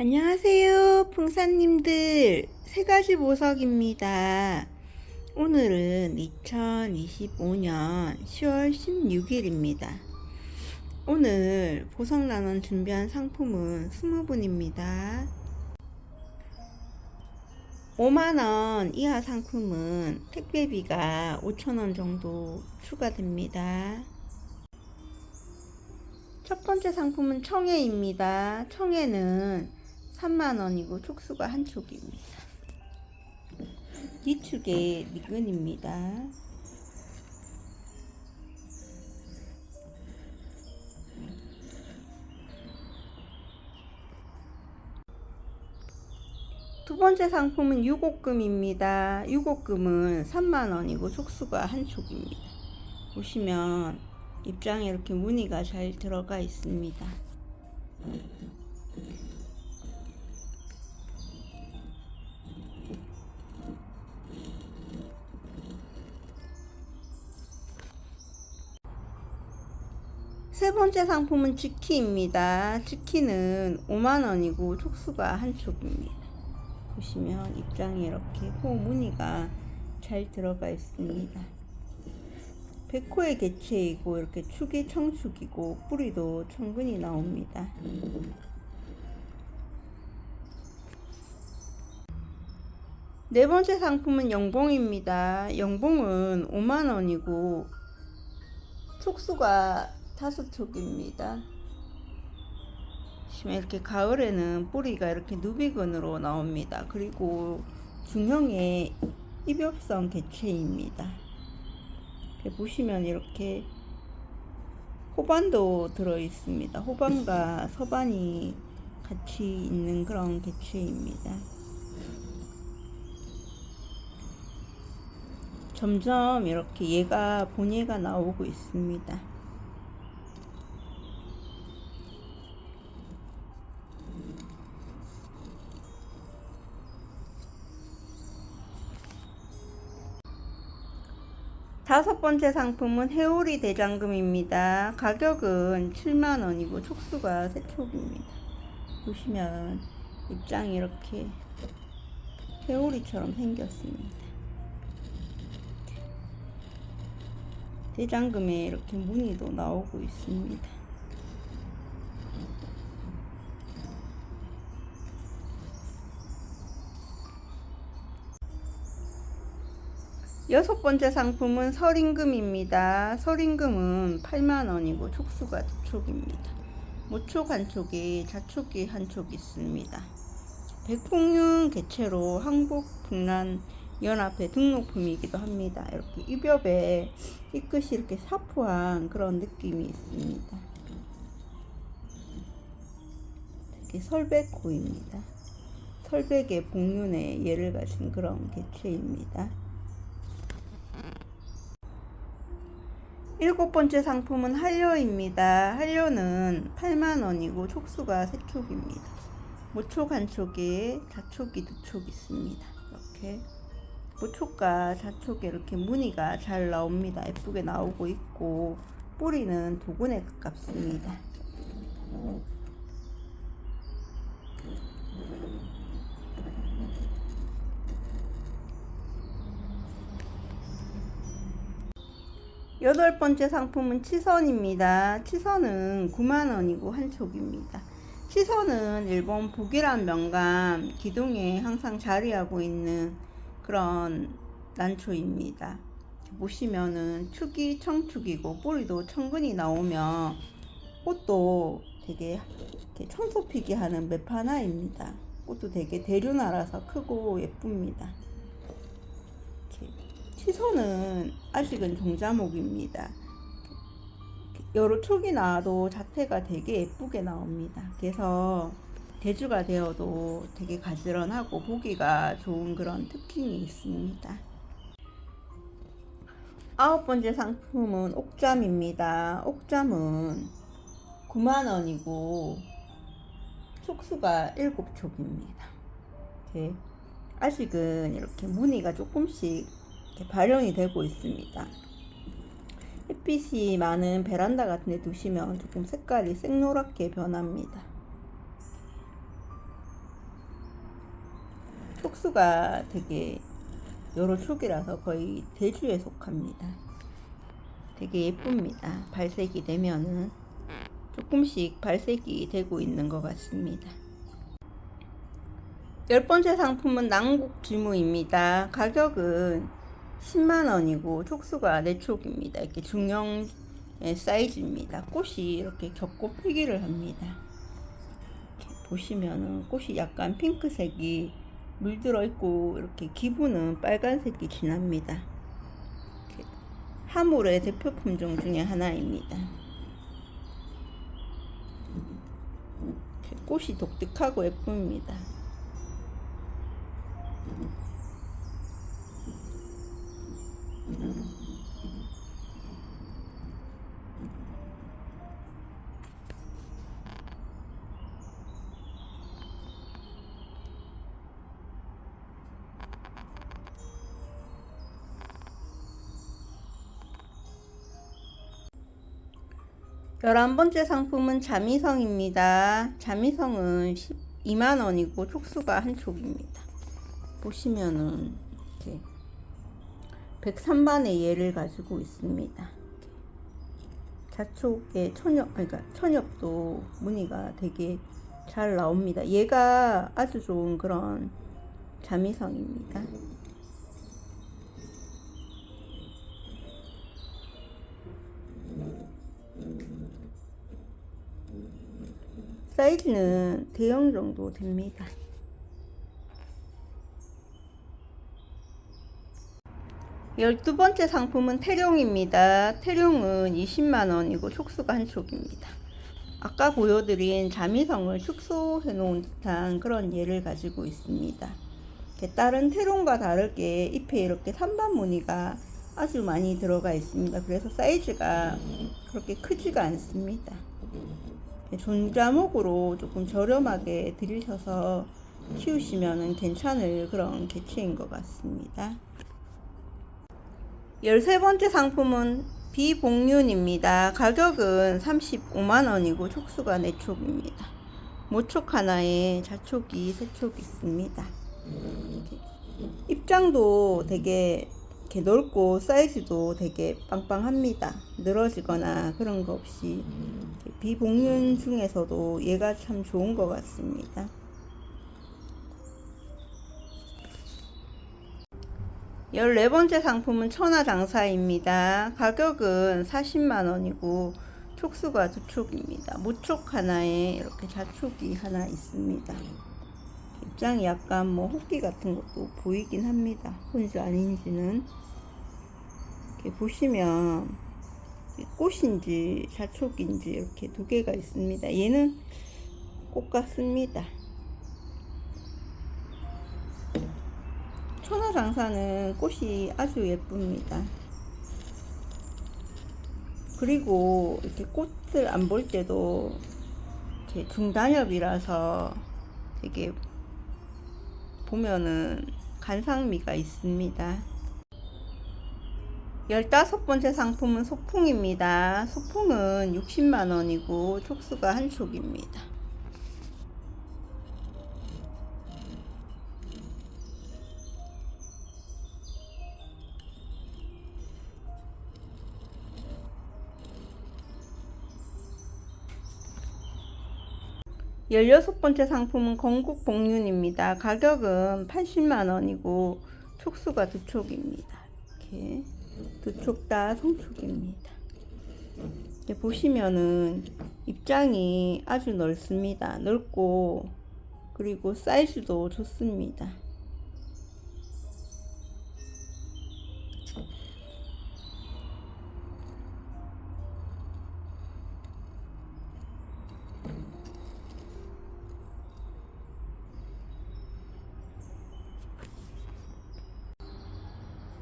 안녕하세요, 풍사님들. 세 가지 보석입니다. 오늘은 2025년 10월 16일입니다. 오늘 보석 나눔 준비한 상품은 20분입니다. 5만원 이하 상품은 택배비가 5천원 정도 추가됩니다. 첫 번째 상품은 청해입니다. 청해는 3만원이고 촉수가 한 촉입니다. 이축에 미근입니다. 두 번째 상품은 유곡금입니다. 유곡금은 3만원이고 촉수가 한 촉입니다. 보시면 입장에 이렇게 무늬가 잘 들어가 있습니다. 세 번째 상품은 지키입니다. 지키는 5만원이고 촉수가 한 촉입니다. 보시면 입장에 이렇게 호 무늬가 잘 들어가 있습니다. 백호의 개체이고 이렇게 축이 청축이고 뿌리도 청근이 나옵니다. 네 번째 상품은 영봉입니다. 영봉은 5만원이고 촉수가 다섯 촉입니다. 보시면 이렇게 가을에는 뿌리가 이렇게 누비근으로 나옵니다. 그리고 중형의 입엽성 개체입니다. 이렇게 보시면 이렇게 호반도 들어 있습니다. 호반과 서반이 같이 있는 그런 개체입니다. 점점 이렇게 얘가 본얘가 나오고 있습니다. 다섯 번째 상품은 해오리 대장금입니다. 가격은 7만원이고 촉수가 세 촉입니다. 보시면 입장이 이렇게 해오리처럼 생겼습니다. 대장금에 이렇게 무늬도 나오고 있습니다. 여섯 번째 상품은 설임금입니다. 설임금은 8만원이고 촉수가 두 촉입니다. 모촉 한 촉에 자촉이 한 촉 있습니다. 백풍륜 개체로 한국 분란 연합회 등록품이기도 합니다. 이렇게 입엽에 이 끝이 이렇게 사포한 그런 느낌이 있습니다. 이렇게 설백호입니다. 설백의 복륜에 예를 가진 그런 개체입니다. 일곱 번째 상품은 한려입니다. 한려는 8만원이고 촉수가 세 촉입니다. 모촉 한 촉에 자촉이 두 촉 있습니다. 이렇게 모촉과 자촉에 이렇게 무늬가 잘 나옵니다. 예쁘게 나오고 있고 뿌리는 도군에 가깝습니다. 여덟 번째 상품은 치선입니다. 치선은 9만원이고 한 촉입니다. 치선은 일본 북이란 명감 기둥에 항상 자리하고 있는 그런 난초입니다. 보시면은 축이 청축이고 뿌리도 청근이 나오면 꽃도 되게 청소 피기 하는 매파나입니다. 꽃도 되게 대류나라서 크고 예쁩니다. 시선은 아직은 종자목입니다. 여러 촉이 나와도 자태가 되게 예쁘게 나옵니다. 그래서 대주가 되어도 되게 가지런하고 보기가 좋은 그런 특징이 있습니다. 아홉 번째 상품은 옥잠입니다. 옥잠은 9만원이고 촉수가 7촉입니다. 이렇게 아직은 이렇게 무늬가 조금씩 발현이 되고 있습니다. 햇빛이 많은 베란다 같은 데 두시면 조금 색깔이 생노랗게 변합니다. 촉수가 되게 여러 촉이라서 거의 대주에 속합니다. 되게 예쁩니다. 발색이 되면은 조금씩 발색이 되고 있는 것 같습니다. 열 번째 상품은 난국 지무입니다. 가격은 10만 원이고 촉수가 4촉입니다. 이렇게 중형 사이즈입니다. 꽃이 이렇게 겹고 피기를 합니다. 보시면은 꽃이 약간 핑크색이 물들어 있고 이렇게 기부는 빨간색이 진합니다. 하물의 대표 품종 중에 하나입니다. 꽃이 독특하고 예쁩니다. 열한 번째 상품은 자미성입니다. 자미성은 12만 원이고 촉수가 한 촉입니다. 보시면은 이렇게 103만의 얘를 가지고 있습니다. 자촉의 천엽, 그러니까 천엽도 무늬가 되게 잘 나옵니다. 얘가 아주 좋은 그런 자미성입니다. 사이즈는 대형 정도 됩니다. 열두 번째 상품은 태룡입니다. 태룡은 20만원이고 촉수가 한 촉입니다. 아까 보여드린 자미성을 축소해 놓은 듯한 그런 예를 가지고 있습니다. 다른 태룡과 다르게 잎에 이렇게 산반 무늬가 아주 많이 들어가 있습니다. 그래서 사이즈가 그렇게 크지가 않습니다. 존자목으로 조금 저렴하게 들이셔서 키우시면 괜찮을 그런 개체인 것 같습니다. 열세 번째 상품은 비복륜입니다. 가격은 35만원이고 촉수가 4촉입니다. 모촉 하나에 자촉이 3촉 있습니다. 입장도 되게 이렇게 넓고 사이즈도 되게 빵빵합니다. 늘어지거나 그런 거 없이 비복륜 중에서도 얘가 참 좋은 것 같습니다. 열네 번째 상품은 천하장사입니다. 가격은 40만원이고 촉수가 두 촉입니다. 모촉 하나에 이렇게 자촉이 하나 있습니다. 입장이 약간 뭐 호끼 같은 것도 보이긴 합니다. 혼자 아닌지는 이렇게 보시면 꽃인지 자촉인지 이렇게 두 개가 있습니다. 얘는 꽃 같습니다. 천하장사는 꽃이 아주 예쁩니다. 그리고 이렇게 꽃을 안 볼 때도 중단엽이라서 되게 보면은 간상미가 있습니다. 열다섯 번째 상품은 소풍입니다. 소풍은 60만원이고 촉수가 한 촉입니다. 열여섯 번째 상품은 건국 복륜입니다. 가격은 80만원이고 촉수가 두 촉입니다. 이렇게 두 촉 다 성촉입니다. 보시면은 입장이 아주 넓습니다. 넓고 그리고 사이즈도 좋습니다.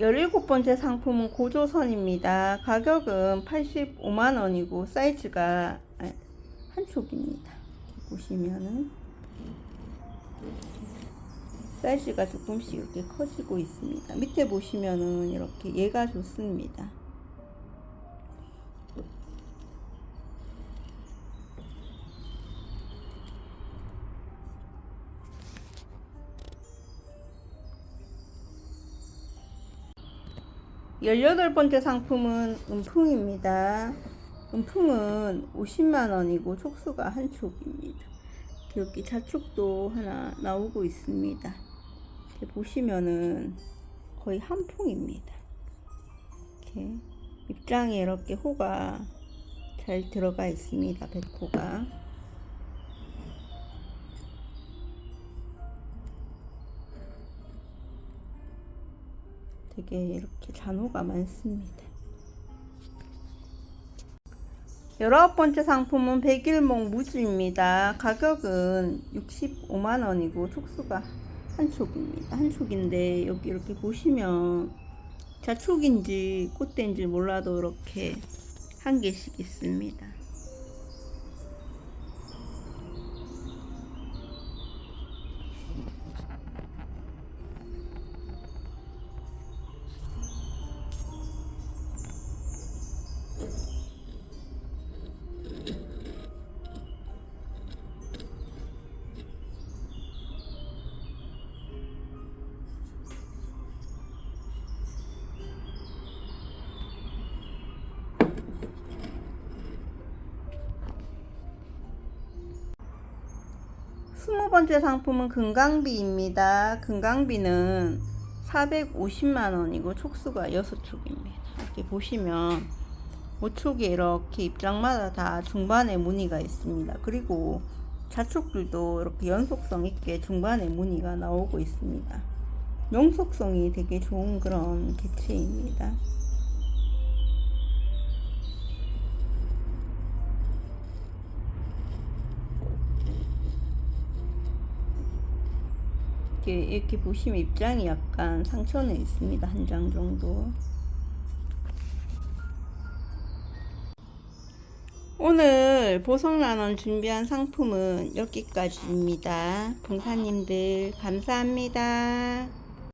열일곱 번째 상품은 고조선입니다. 가격은 85만원이고 사이즈가 아, 한 촉입니다. 보시면은 사이즈가 조금씩 이렇게 커지고 있습니다. 밑에 보시면은 이렇게 얘가 좋습니다. 18번째 상품은 은풍입니다. 은풍은 50만원이고 촉수가 한 촉입니다. 이렇게 자축도 하나 나오고 있습니다. 이렇게 보시면은 거의 한 풍입니다. 이렇게 입장에 이렇게 호가 잘 들어가 있습니다. 백호가. 되게 이렇게 잔호가 많습니다. 열아홉 번째 상품은 백일목 무지입니다. 가격은 65만원이고 촉수가 한 촉입니다. 한 촉인데 여기 이렇게 보시면 자촉인지 꽃대인지 몰라도 이렇게 한 개씩 있습니다. 스무 번째 상품은 금강비입니다. 금강비는 450만 원이고 촉수가 6촉입니다. 이렇게 보시면 모촉에 이렇게 입장마다 다 중반에 무늬가 있습니다. 그리고 자촉들도 이렇게 연속성 있게 중반에 무늬가 나오고 있습니다. 용속성이 되게 좋은 그런 개체입니다. 이렇게, 이렇게 보시면 입장이 약간 상처는 있습니다. 한 장 정도. 오늘 보석만원 준비한 상품은 여기까지입니다. 봉사님들 감사합니다.